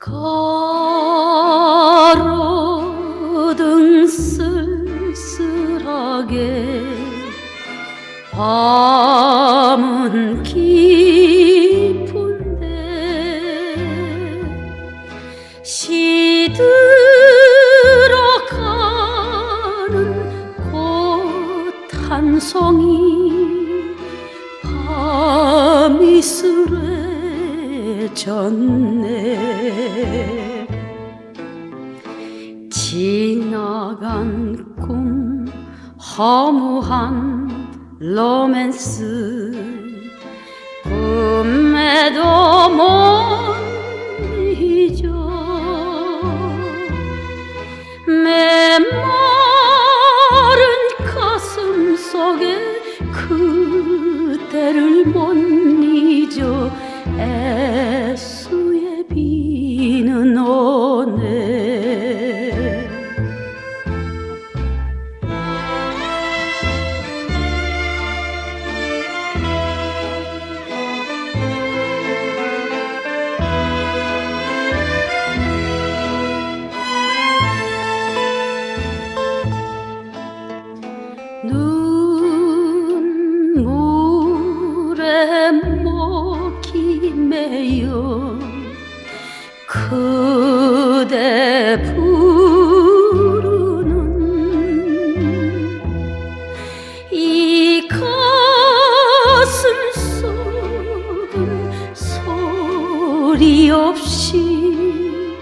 가로등 쓸쓸하게 밤은 깊은데 시들어가는 꽃한 송이 밤이슬에 레졌네. 지나간 꿈 허무한 로맨스. 꿈에도 못 잊어 메마른 가슴 속에 그대를 못 잊어 애 Yes. 그대 부르는 이 가슴 속은 소리 없이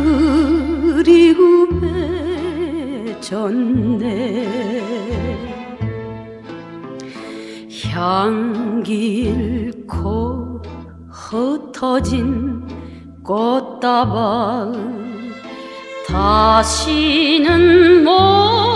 그리움에 졌네. 향기 잃고 흩어진 꽃다발 다시는 못